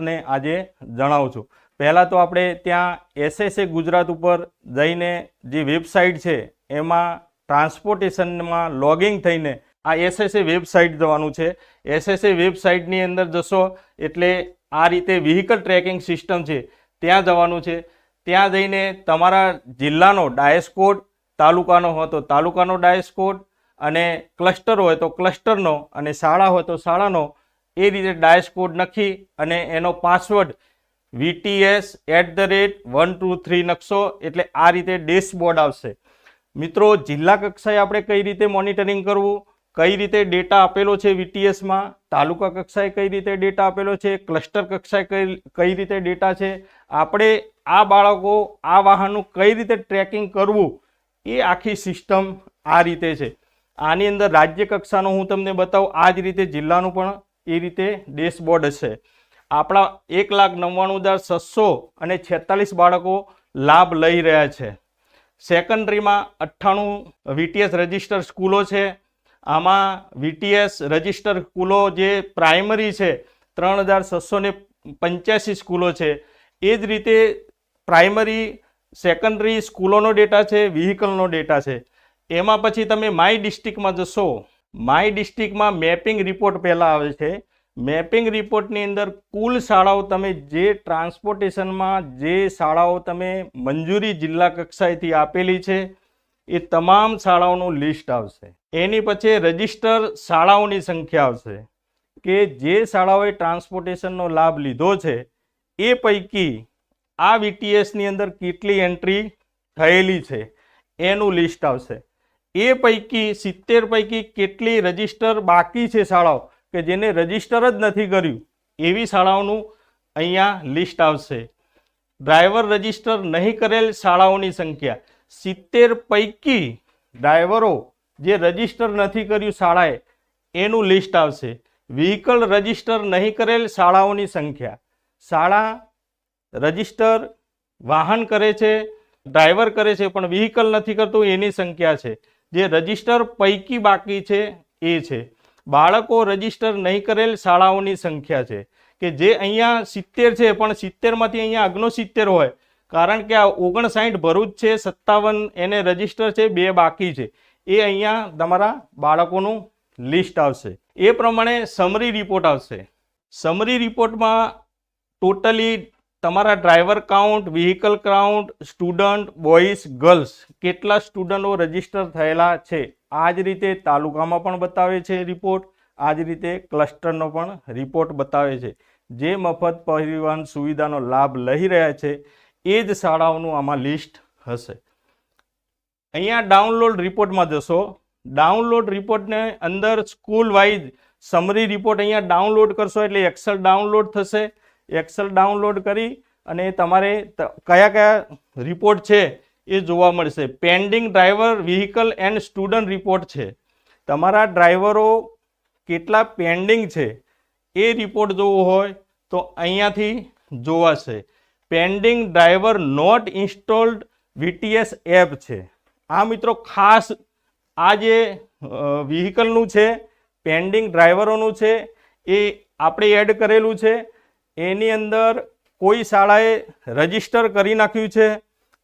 આપને આજે જણાવું છું પહેલાં તો આપણે ત્યાં એસએસએ ગુજરાત ઉપર જઈને જે વેબસાઇટ છે, એમાં ટ્રાન્સપોર્ટેશનમાં લોગિંગ થઈને આ એસએસએ વેબસાઇટ જવાનું છે. એસએસએ વેબસાઇટની અંદર જશો એટલે આ રીતે વ્હીકલ ટ્રેકિંગ સિસ્ટમ છે, ત્યાં જવાનું છે. ત્યાં જઈને તમારા જિલ્લાનો ડાયસ કોડ તાલુકાનો હોય તો તાલુકાનો ડાયસ કોડ અને ક્લસ્ટર હોય તો ક્લસ્ટરનો અને શાળા હોય તો શાળાનો એ રીતે ડાયસ કોડ નખી અને એનો password VTS at the rate one two three નકશો એટલે આ રીતે ડેશબોર્ડ આવશે. મિત્રો, જિલ્લા કક્ષાએ આપણે કઈ રીતે મોનિટરિંગ કરવું? કઈ રીતે ડેટા આપેલો છે વીટીએસમાં તાલુકા કક્ષાએ કઈ રીતે ડેટા આપેલો છે? ક્લસ્ટર કક્ષાએ કઈ કઈ રીતે ડેટા છે? આપણે આ બાળકો, આ વાહનનું કઈ રીતે ટ્રેકિંગ કરવું? એ આખી સિસ્ટમ આ રીતે છે. આની અંદર રાજ્ય કક્ષાનો હું તમને બતાવું. આ જ રીતે જિલ્લાનું પણ એ રીતે ડેશબોર્ડ હશે આપણા એક લાખ નવ્વાણું હજાર છસો અને છેતાલીસ બાળકો લાભ લઈ રહ્યા છે. સેકન્ડરીમાં અઠ્ઠાણું વીટીએસ રજિસ્ટર સ્કૂલો છે. આમાં વીટીએસ રજિસ્ટર સ્કૂલો જે પ્રાઇમરી છે, ત્રણ હજાર છસો ને પંચ્યાસી સ્કૂલો છે. એ જ રીતે પ્રાઇમરી, સેકન્ડરી સ્કૂલોનો ડેટા છે, વ્હીકલનો ડેટા છે. એમાં પછી તમે માય ડિસ્ટ્રિક્ટમાં જશો માય ડિસ્ટ્રિક્ટમાં મેપિંગ રિપોર્ટ પહેલાં આવે છે. મેપિંગ રિપોર્ટની અંદર કુલ શાળાઓ તમે જે ટ્રાન્સપોર્ટેશનમાં જે શાળાઓ તમે મંજૂરી જિલ્લા કક્ષાએથી આપેલી છે, એ તમામ શાળાઓનું લિસ્ટ આવશે. એની પછી રજિસ્ટર શાળાઓની સંખ્યા આવશે કે જે શાળાઓએ ટ્રાન્સપોર્ટેશનનો લાભ લીધો છે, એ પૈકી આ વીટીએસની અંદર કેટલી એન્ટ્રી થયેલી છે, એનું લિસ્ટ આવશે. એ પૈકી સિત્તેર પૈકી કેટલી રજિસ્ટર બાકી છે શાળાઓ? કે જેને રજિસ્ટર જ નથી કર્યું? એવી શાળાઓનું અહીંયા લિસ્ટ આવશે. ડ્રાઈવર રજિસ્ટર નહીં કરેલ શાળાઓની સંખ્યા. સિત્તેર પૈકી ડ્રાઈવરો જે રજિસ્ટર નથી કર્યું શાળાએ, એનું લિસ્ટ આવશે. વ્હીકલ રજિસ્ટર નહીં કરેલ શાળાઓની સંખ્યા. શાળા રજિસ્ટર વાહન કરે છે, ડ્રાઈવર કરે છે, પણ વ્હીકલ નથી કરતું, એની સંખ્યા છે. જે રજિસ્ટર પૈકી બાકી છે એ છે. બાળકો રજિસ્ટર નહીં કરેલ શાળાઓની સંખ્યા છે. કે જે અહીંયા સિત્તેર છે, પણ સિત્તેરમાંથી અહીંયા અગ્નોસિત્તેર હોય. કારણ કે આ ઓગણસાઠ ભરૂચ છે, સત્તાવન એને રજિસ્ટર છે, બે બાકી છે. એ અહીંયા તમારા બાળકોનું લિસ્ટ આવશે. એ પ્રમાણે સમરી રિપોર્ટ આવશે. સમરી રિપોર્ટમાં ટોટલી તમારા driver count vehicle count student boys girls કેટલા સ્ટુડન્ટો રજિસ્ટર થયેલા છે? આ જ રીતે તાલુકામાં પણ બતાવે છે રિપોર્ટ આ જ રીતે ક્લસ્ટરનો પણ રિપોર્ટ બતાવે છે. જે મફત પરિવહન સુવિધાનો લાભ લઈ રહ્યા છે, એ જ શાળાઓનું આમાં લિસ્ટ હશે. અહીંયા ડાઉનલોડ રિપોર્ટમાં જશો. ડાઉનલોડ રિપોર્ટને અંદર સ્કૂલ વાઇઝ સમરી રિપોર્ટ અહીંયા ડાઉનલોડ કરશો એટલે એક્સેલ ડાઉનલોડ થશે. એક્સેલ ડાઉનલોડ કરી અને તમારે કયા કયા રિપોર્ટ છે એ જોવા મળશે. Pending driver vehicle and student report છે. તમારા ડ્રાઈવરો કેટલા પેન્ડિંગ છે એ રિપોર્ટ જોવો હોય તો અહીંયાથી જોવાશે. Pending driver not installed VTS app છે. આ મિત્રો ખાસ આ જે વ્હીકલનું છે પેન્ડિંગ ડ્રાઈવરોનું છે, એ આપણે એડ કરેલું છે. એની અંદર કોઈ શાળાએ રજિસ્ટર કરી નાખ્યું છે.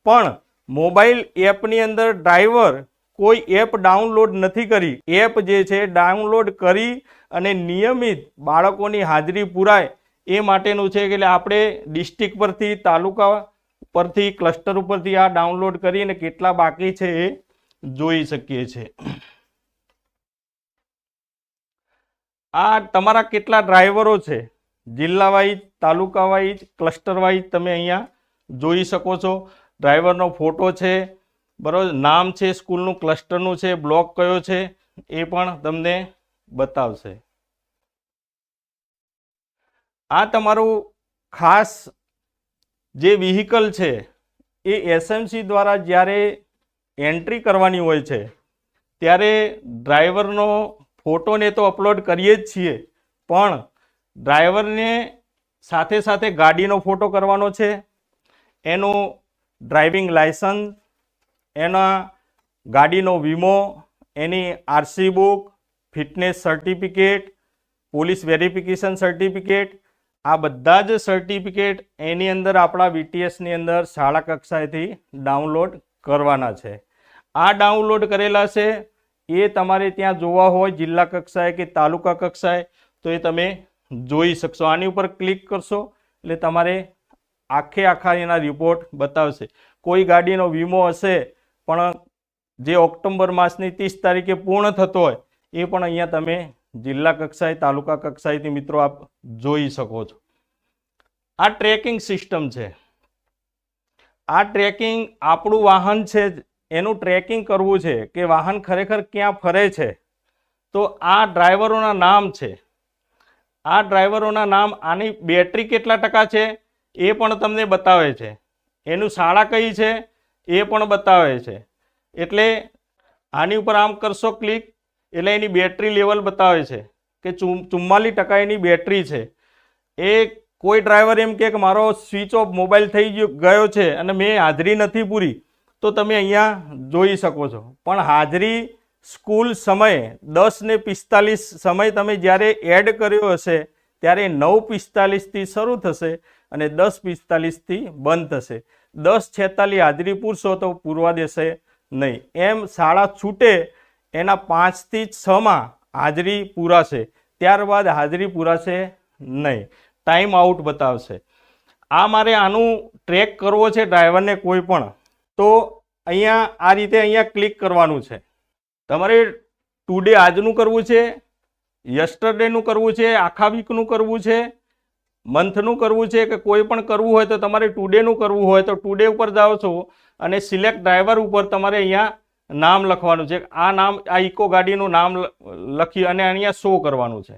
પણ મોબાઈલ એપની અંદર ડ્રાઈવર કોઈ એપ ડાઉનલોડ નથી કરી. એપ જે છે ડાઉનલોડ કરી અને નિયમિત બાળકોની હાજરી પુરાય એ માટેનું છે એટલે આપણે ડિસ્ટ્રિક્ટ પરથી, તાલુકા પરથી, ક્લસ્ટર ઉપરથી આ ડાઉનલોડ કરીને કેટલા બાકી છે એ જોઈ શકીએ છીએ આ તમારા કેટલા ડ્રાઈવરો છે? જિલ્લા wise taluka wise cluster wise તમે અહીંયા જોઈ શકો છો. ડ્રાઈવરનો ફોટો છે, બરાબર? નામ છે, સ્કૂલનું ક્લસ્ટરનું છે, બ્લોક કયો છે, એ પણ તમને બતાવશે. આ તમારું ખાસ જે વ્હીકલ છે, એ એસએમસી દ્વારા જ્યારે એન્ટ્રી કરવાની હોય છે, ત્યારે ડ્રાઈવરનો ફોટોને તો અપલોડ કરીએ જ છીએ, પણ ડ્રાઈવરને સાથે સાથે ગાડીનો ફોટો કરવાનો છે, એનું ડ્રાઇવિંગ લાયસન્સ એના ગાડીનો વીમો, એની RC book, fitness certificate, police verification certificate, આ બધા જ સર્ટિફિકેટ એની અંદર આપણા વીટીએસની અંદર શાળા કક્ષાએથી ડાઉનલોડ કરવાના છે. આ ડાઉનલોડ કરેલા છે, એ તમારે ત્યાં જોવા હોય જિલ્લા કક્ષાએ કે તાલુકા કક્ષાએ, તો એ તમે જોઈ શકશો. આની ઉપર ક્લિક કરશો એટલે તમારે આખે આખા એના રિપોર્ટ બતાવશે. કોઈ ગાડીનો વીમો હશે, પણ જે ઓક્ટોબર માસની ત્રીસ તારીખે પૂર્ણ થતો હોય, એ પણ અહીંયા તમે જિલ્લા કક્ષાએ, તાલુકા કક્ષાએથી મિત્રો આપ જોઈ શકો છો. આ ટ્રેકિંગ સિસ્ટમ છે. આ ટ્રેકિંગ આપણું વાહન છે એનું ટ્રેકિંગ કરવું છે કે વાહન ખરેખર ક્યાં ફરે છે? તો આ ડ્રાઈવરોના નામ છે. આ ડ્રાઈવરોના નામ આની બેટરી કેટલા ટકા છે એ પણ તમને બતાવે છે. એનું શાળા કઈ છે એ પણ બતાવે છે. એટલે આની ઉપર આમ કરશો ક્લિક, એટલે એની બેટરી લેવલ બતાવે છે કે ચુમ ચુમ્માલીસ ટકા એની બેટરી છે. એ કોઈ ડ્રાઈવર એમ કે મારો સ્વિચ ઓફ મોબાઈલ થઈ ગયો ગયો છે અને મેં હાજરી નથી પૂરી, તો તમે અહીંયા જોઈ શકો છો. પણ હાજરી સ્કૂલ સમયે દસ ને પિસ્તાલીસ સમય તમે જ્યારે એડ કર્યો હશે, ત્યારે નવ પિસ્તાલીસથી શરૂ થશે અને દસ પિસ્તાલીસથી બંધ થશે. દસ છેતાલીસ હાજરી પૂરશો તો પૂરવા દેશે નહીં. એમ શાળા છૂટે, એના પાંચથી છમાં હાજરી પૂરાશે. ત્યારબાદ હાજરી પૂરાશે નહીં. ટાઈમ આઉટ બતાવશે. આ મારે આનું ટ્રેક કરવો છે ડ્રાઈવરને કોઈ પણ. તો અહીંયા આ રીતે અહીંયા ક્લિક કરવાનું છે. તમારે ટુડે આજનું કરવું છે યસ્ટરડેનું કરવું છે, આખા વીકનું કરવું છે મંથનું કરવું છે કે કોઈ પણ કરવું હોય તો તમારે ટુડેનું કરવું હોય તો ટુડે ઉપર જાઓ છો અને સિલેક્ટ ડ્રાઈવર ઉપર તમારે અહીંયા નામ લખવાનું છે. આ નામ, આ ઇકો ગાડીનું નામ લખી અને અહીંયા શો કરવાનું છે.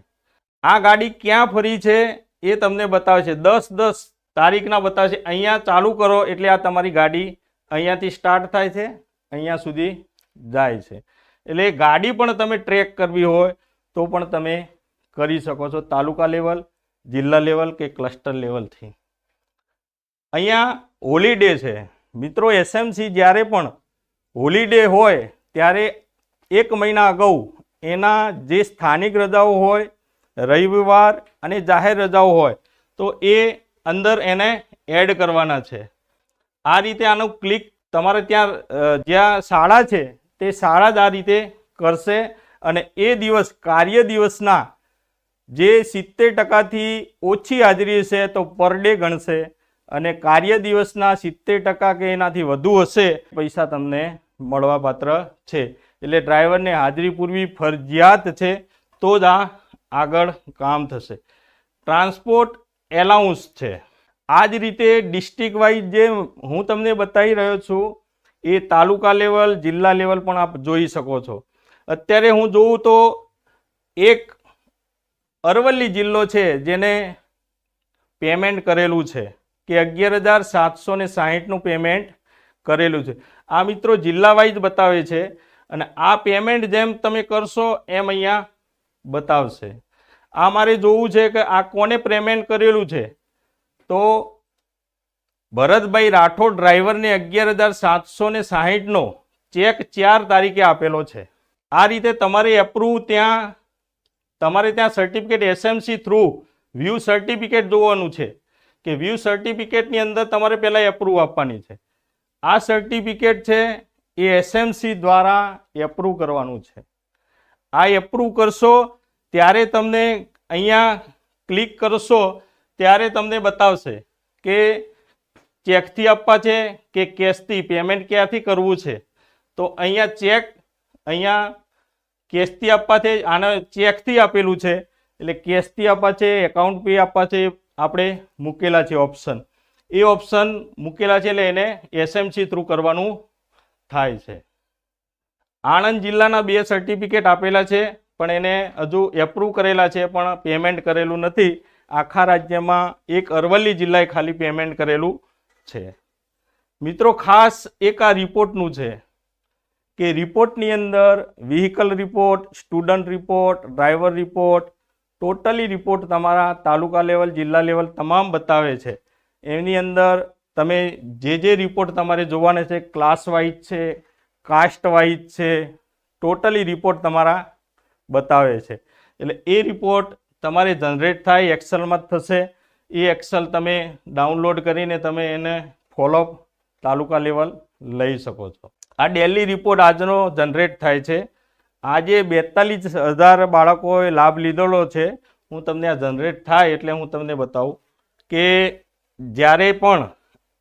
આ ગાડી ક્યાં ફરી છે એ તમને બતાવે છે. દસ દસ તારીખના બતાવે છે. અહીંયા ચાલુ કરો એટલે આ તમારી ગાડી અહીંયાથી સ્ટાર્ટ થાય છે, અહીંયા સુધી જાય છે. એટલે ગાડી પણ તમે ટ્રેક કરવી હોય તો પણ તમે કરી શકો છો તાલુકા લેવલ, જિલ્લા લેવલ કે ક્લસ્ટર લેવલથી. અહીંયા હોલીડે છે. મિત્રો, એસએમસી જ્યારે પણ હોલીડે હોય, ત્યારે એક મહિના અગાઉ એના જે સ્થાનિક રજાઓ હોય, રવિવાર અને જાહેર રજાઓ હોય, તો એ અંદર એને એડ કરવાના છે. આ રીતે આનું ક્લિક તમારે ત્યાં જ્યાં શાળા છે તે શાળા જ આ રીતે કરશે અને એ દિવસ કાર્ય દિવસના જે સિત્તેર ટકાથી ઓછી હાજરી હશે તો પર ડે ગણશે અને કાર્ય દિવસના સિત્તેર ટકા કે એનાથી વધુ હશે, પૈસા તમને મળવાપાત્ર છે. એટલે ડ્રાઈવરને હાજરી પૂરવી ફરજિયાત છે, તો જ આ આગળ કામ થશે. ટ્રાન્સપોર્ટ એલાઉન્સ છે. આ જ રીતે ડિસ્ટ્રિક્ટ વાઇઝ જે હું તમને બતાવી રહ્યો છું એ તાલુકા લેવલ, જિલ્લા લેવલ પણ આપ જોઈ શકો છો. અત્યારે હું જોઉં તો એક અરવલ્લી જિલ્લો છે જેને પેમેન્ટ કરેલું છે કે અગિયાર હજાર સાતસો સાહીઠનું પેમેન્ટ કરેલું છે. આ મિત્રો જિલ્લા વાઇઝ બતાવે છે અને આ પેમેન્ટ જેમ તમે કરશો એમ અહીંયા બતાવશે. આ મારે જોવું છે કે આ કોને પેમેન્ટ કરેલું છે? તો ભરતભાઈ રાઠોડ ડ્રાઈવરને અગિયાર હજાર સાતસો ને સાહીઠનો ચેક ચાર તારીખે આપેલો છે. આ રીતે તમારે એપ્રુવ ત્યાં, તમારે ત્યાં certificate SMC through view certificate જોવાનું છે કે વ્યૂ સર્ટિફિકેટની અંદર તમારે પહેલાં એપ્રુવ આપવાની છે. આ સર્ટિફિકેટ છે એ એસએમસી દ્વારા એપ્રુવ કરવાનું છે. આ એપ્રુવ કરશો ત્યારે તમને અહીંયા ક્લિક કરશો ત્યારે તમને બતાવશે કે ચેકથી આપવા છે કે કેશથી પેમેન્ટ ક્યાંથી કરવું છે? તો અહીંયા ચેક, અહીંયા કેશથી આપવા છે, આને ચેકથી આપેલું છે. એટલે કેશથી આપવા છે એકાઉન્ટ પે આપવા છે, આપણે મૂકેલા છે ઓપ્શન એ ઓપ્શન મૂકેલા છે એટલે એને એસએમસી થ્રુ કરવાનું થાય છે. આણંદ જિલ્લાના બે સર્ટિફિકેટ આપેલા છે, પણ એને હજુ એપ્રુવ કરેલા છે, પણ પેમેન્ટ કરેલું નથી. આખા રાજ્યમાં એક અરવલ્લી જિલ્લાએ ખાલી પેમેન્ટ કરેલું છે. મિત્રો, ખાસ એક આ રિપોર્ટનું છે કે રિપોર્ટની અંદર vehicle report student report driver report totally report તમારા તાલુકા લેવલ જિલ્લા લેવલ તમામ બતાવે છે. એની અંદર તમે જે જે રિપોર્ટ તમારે જોવાના છે ક્લાસ વાઇઝ છે કાસ્ટ વાઇઝ છે ટોટલી રિપોર્ટ તમારા બતાવે છે. એટલે એ રિપોર્ટ તમારે જનરેટ થાય એક્સલમાં થશે. એ એક્સેલ તમે ડાઉનલોડ કરીને તમે એને ફોલોઅપ તાલુકા લેવલ લઈ શકો છો. આ ડેલી રિપોર્ટ આજનો જનરેટ થાય છે. આજે બેતાલીસ હજાર બાળકોએ લાભ લીધેલો છે. હું તમને આ જનરેટ થાય એટલે હું તમને બતાવું કે જ્યારે પણ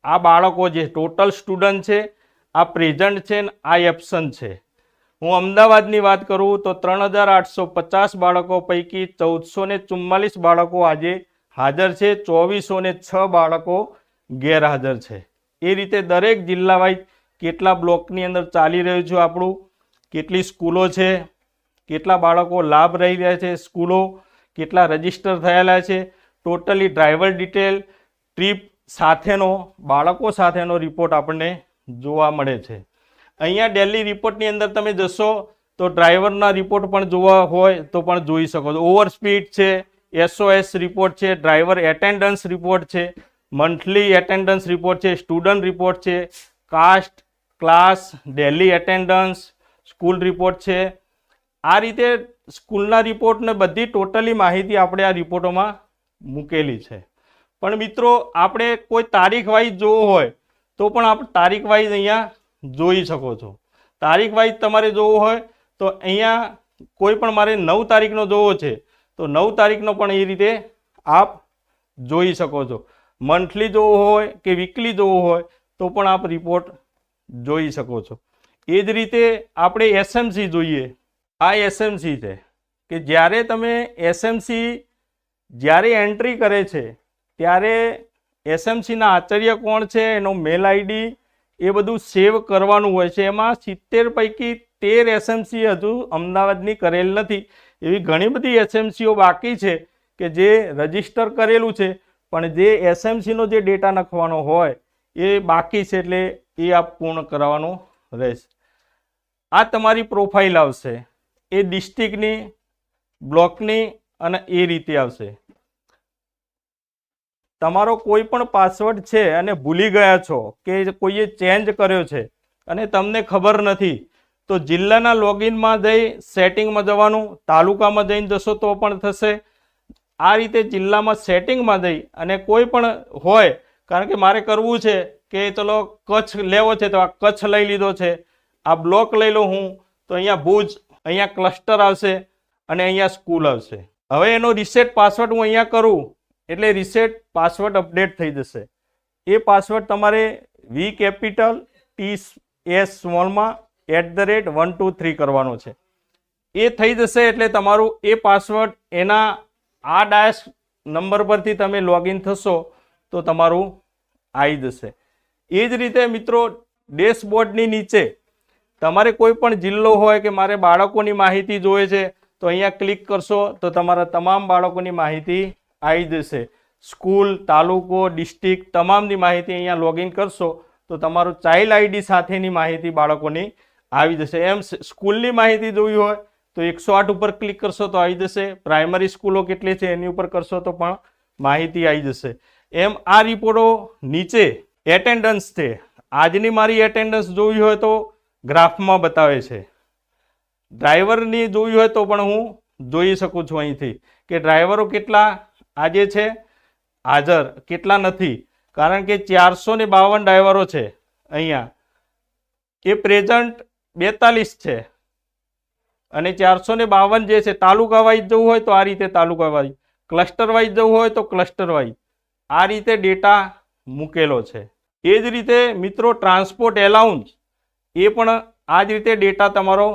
આ બાળકો જે ટોટલ સ્ટુડન્ટ છે, આ પ્રેઝન્ટ છે ને આ એબસન્ટ છે. હું અમદાવાદની વાત કરું તો ત્રણ બાળકો પૈકી ચૌદસો બાળકો આજે હાજર છે ચોવીસો ને છ બાળકો ગેરહાજર છે. એ રીતે દરેક જિલ્લા વાઇઝ કેટલા બ્લોકની અંદર ચાલી રહ્યું છે આપણું? કેટલી સ્કૂલો છે? કેટલા બાળકો લાભ રહી રહ્યા છે સ્કૂલો? કેટલા રજિસ્ટર થયેલા છે? ટોટલી ડ્રાઈવર ડિટેલ ટ્રીપ સાથેનો, બાળકો સાથેનો રિપોર્ટ આપણને જોવા મળે છે. અહીંયા ડેલી રિપોર્ટની અંદર તમે જશો તો ડ્રાઈવરના રિપોર્ટ પણ જોવા હોય તો પણ જોઈ શકો છો. ઓવર સ્પીડ છે એસઓએસ રિપોર્ટ છે ડ્રાઈવર એટેન્ડન્સ રિપોર્ટ છે મંથલી એટેન્ડન્સ રિપોર્ટ છે સ્ટુડન્ટ રિપોર્ટ છે caste class daily attendance school report છે. આ રીતે સ્કૂલના રિપોર્ટને બધી ટોટલી માહિતી આપણે આ રિપોર્ટોમાં મૂકેલી છે. પણ મિત્રો, આપણે કોઈ તારીખ વાઇઝ જોવો હોય, તો પણ આપણે તારીખ વાઇઝ અહીંયા જોઈ શકો છો. તારીખ વાઇઝ તમારે જોવું હોય, તો અહીંયા કોઈ પણ મારે નવ તારીખનો જોવો છે તો નવ તારીખનો પણ એ રીતે આપ જોઈ શકો છો. મંથલી જોવો હોય કે વીકલી જોવો હોય તો પણ આપ રિપોર્ટ જોઈ શકો છો. એ જ રીતે આપણે એસએમસી જોઈએ. આ એસએમસી છે કે જ્યારે તમે એસએમસી જ્યારે એન્ટ્રી કરે છે, ત્યારે એસએમસીના આચાર્ય કોણ છે, એનો મેલ આઈડી એ બધું સેવ કરવાનું હોય છે. એમાં સિત્તેર પૈકી તેર એસએમસી હજુ અમદાવાદની કરેલ નથી. એવી ઘણી બધી એસએમસીઓ બાકી છે કે જે રજિસ્ટર કરેલું છે, પણ જે એસએમસીનો જે ડેટા નાખવાનો હોય એ બાકી છે એટલે એ આપ પૂર્ણ કરાવવાનો રહેશે. આ તમારી પ્રોફાઇલ આવશે. એ ડિસ્ટ્રિક્ટની બ્લોકની અને એ રીતે આવશે. તમારો કોઈ પણ પાસવર્ડ છે અને ભૂલી ગયા છો કે કોઈએ ચેન્જ કર્યો છે અને તમને ખબર નથી તો જિલ્લાના લોગિનમાં જઈ સેટિંગમાં જવાનું, તાલુકામાં જઈને જશો તો પણ થશે. આ રીતે જિલ્લામાં સેટિંગમાં જઈ અને કોઈ પણ હોય, કારણ કે મારે કરવું છે કે ચલો કચ્છ લેવો છે તો આ કચ્છ લઈ લીધો છે. આ બ્લોક લઈ લો હું, તો અહીંયા ભુજ, અહીંયા ક્લસ્ટર આવશે અને અહીંયા સ્કૂલ આવશે. હવે એનો રિસેટ પાસવર્ડ હું અહીંયા કરું, એટલે રિસેટ પાસવર્ડ અપડેટ થઈ જશે. એ પાસવર્ડ તમારે V capital T S સ્મોલમાં at the rate one two three કરવાનો છે. એ થઈ જશે એટલે તમારું એ પાસવર્ડ એના આ ડાયસ નંબર પરથી તમે લોગિન થશો તો તમારું આવી જશે. એ જ રીતે મિત્રો ડેશબોર્ડની નીચે તમારે કોઈ પણ જિલ્લો હોય કે મારે બાળકોની માહિતી જોઈએ છે તો અહીંયા ક્લિક કરશો તો તમારા તમામ બાળકોની માહિતી આવી જશે. સ્કૂલ, તાલુકો ડિસ્ટ્રિક્ટ તમામની માહિતી અહીંયા લોગિન કરશો તો તમારું ચાઇલ્ડ આઈડી સાથેની માહિતી બાળકોની આવી જશે. એમ સ્કૂલની માહિતી જોવી હોય તો એકસો આઠ ઉપર ક્લિક કરશો તો આવી જશે. પ્રાઇમરી સ્કૂલો કેટલી છે એની ઉપર કરશો તો પણ માહિતી આવી જશે. એમ આ રિપોર્ટો નીચે એટેન્ડન્સ છે. આજની મારી એટેન્ડન્સ જોવી હોય તો ગ્રાફમાં બતાવે છે. ડ્રાઈવરની જોવી હોય તો પણ હું જોઈ શકું છું અહીંથી કે ડ્રાઈવરો કેટલા આજે છે, હાજર, કેટલા નથી. કારણ કે ચારસો ને બાવન ડ્રાઈવરો છે અહીંયા. એ પ્રેઝન્ટ બેતાલીસ છે. અને ચારસો ને બાવન જે છે તાલુકા વાઇઝ જવું હોય તો આ રીતે તાલુકા વાઇઝ ક્લસ્ટર જવું હોય તો ક્લસ્ટર વાઇઝ આ રીતે ડેટા મૂકેલો છે. એ જ રીતે મિત્રો ટ્રાન્સપોર્ટ એલાઉન્સ, એ પણ આ જ રીતે ડેટા તમારો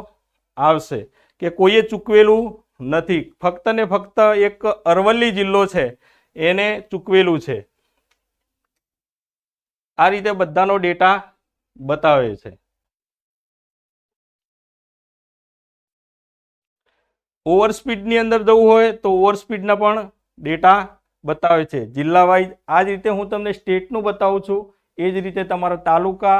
આવશે કે કોઈએ ચૂકવેલું નથી. ફક્ત ને ફક્ત એક અરવલ્લી જિલ્લો છે, એને ચૂકવેલું છે. આ રીતે બધાનો ડેટા બતાવે છે. ઓવર સ્પીડની અંદર જવું હોય તો ઓવર સ્પીડના પણ ડેટા બતાવે છે. જિલ્લા વાઇઝ આ જ રીતે હું તમને સ્ટેટનું બતાવું છું. એ જ રીતે તમારા તાલુકા,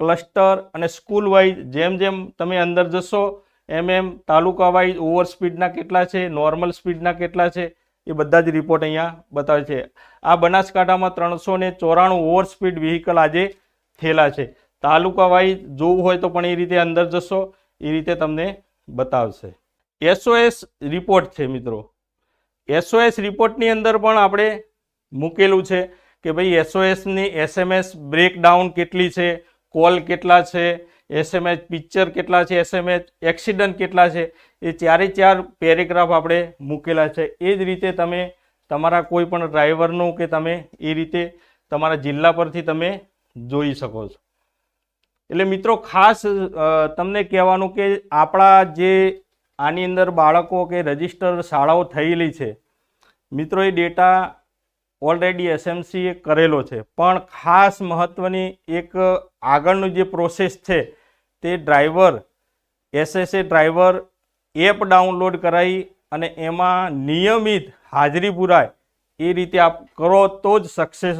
ક્લસ્ટર અને સ્કૂલ વાઇઝ જેમ જેમ તમે અંદર જશો, એમ એમ તાલુકા વાઇઝ ઓવર સ્પીડના કેટલા છે, નોર્મલ સ્પીડના કેટલા છે, એ બધા જ રિપોર્ટ અહીંયા બતાવે છે. આ બનાસકાંઠામાં ત્રણસો ને ચોરાણું ઓવર સ્પીડ વ્હીકલ આજે થયેલા છે. તાલુકા વાઇઝ જોવું હોય તો પણ એ રીતે અંદર જશો, એ રીતે તમને બતાવશે. એસઓએસ રિપોર્ટ છે મિત્રો. એસઓએસ રિપોર્ટની અંદર પણ આપણે મૂકેલું છે કે ભાઈ એસઓએસની એસએમએસ બ્રેકડાઉન કેટલી છે કોલ કેટલા છે એસએમએસ પિક્ચર કેટલા છે એસએમએસ એક્સિડન્ટ કેટલા છે, એ ચારે ચાર પેરેગ્રાફ આપણે મૂકેલા છે. એ જ રીતે તમે તમારા કોઈ પણ ડ્રાઈવરનું કે તમે એ રીતે તમારા જિલ્લા પરથી તમે જોઈ શકો છો. એટલે મિત્રો ખાસ તમને કહેવાનું કે આપણા જે આની અંદર બાળકો કે રજિસ્ટર શાળાઓ થયેલી છે. મિત્રો, એ ડેટા ઓલરેડી એસએમસીએ કરેલો છે. પણ ખાસ મહત્ત્વની એક આગળનું જે પ્રોસેસ છે, તે driver SSA driver app download કરાવી અને એમાં નિયમિત હાજરી પુરાય. એ રીતે આપ કરો તો જ સક્સેસ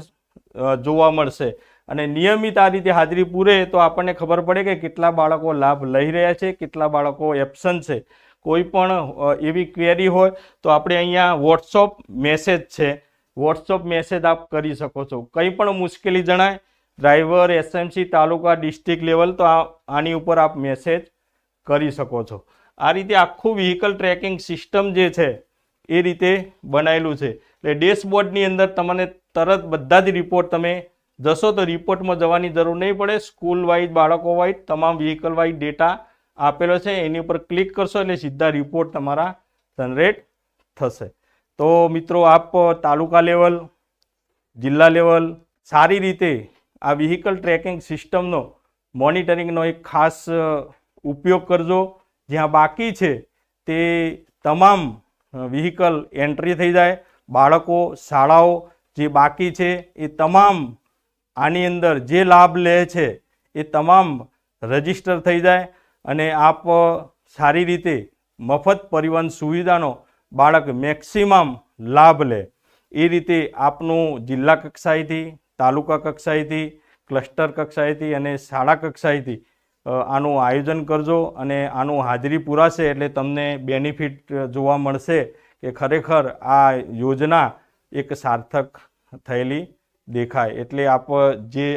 જોવા મળશે. અને નિયમિત આ રીતે હાજરી પૂરે તો આપણને ખબર પડે કે કેટલા બાળકો લાભ લઈ રહ્યા છે, કેટલા બાળકો એબસન્ટ છે. કોઈ પણ એવી ક્વેરી હોય તો આપણે અહીંયા વોટ્સઅપ મેસેજ છે. વોટ્સઅપ મેસેજ આપ કરી શકો છો. કંઈ પણ મુશ્કેલી જણાય driver SMC taluka district level તો આની ઉપર આપ મેસેજ કરી શકો છો. આ રીતે આખું વ્હીકલ ટ્રેકિંગ સિસ્ટમ જે છે, એ રીતે બનાવેલું છે. એટલે ડેશબોર્ડની અંદર તમને તરત બધા જ રિપોર્ટ તમે જશો તો રિપોર્ટમાં જવાની જરૂર નહીં પડે. સ્કૂલ વાઇઝ બાળકો વાઇઝ તમામ વ્હીકલ વાઇઝ ડેટા આપેલો છે, એની ઉપર ક્લિક કરશો એટલે સીધા રિપોર્ટ તમારા જનરેટ થશે. તો મિત્રો, આપ તાલુકા લેવલ જિલ્લા લેવલ સારી રીતે આ વ્હીકલ ટ્રેકિંગ સિસ્ટમનો મોનિટરિંગનો એક ખાસ ઉપયોગ કરજો. જ્યાં બાકી છે તે તમામ વ્હીકલ એન્ટ્રી થઈ જાય. બાળકો, શાળાઓ જે બાકી છે એ તમામ આની અંદર જે લાભ લે છે એ તમામ રજિસ્ટર થઈ જાય. અને આપ સારી રીતે મફત પરિવહન સુવિધાનો બાળક મેક્સિમમ લાભ લે. એ રીતે આપનું જિલ્લા કક્ષાએથી, તાલુકા કક્ષાએથી, ક્લસ્ટર કક્ષાએથી અને શાળા કક્ષાએથી આનું આયોજન કરજો અને આનું હાજરી પૂરાશે એટલે તમને બેનિફિટ જોવા મળશે કે ખરેખર આ યોજના એક સાર્થક થયેલી દેખાય. એટલે આપ જે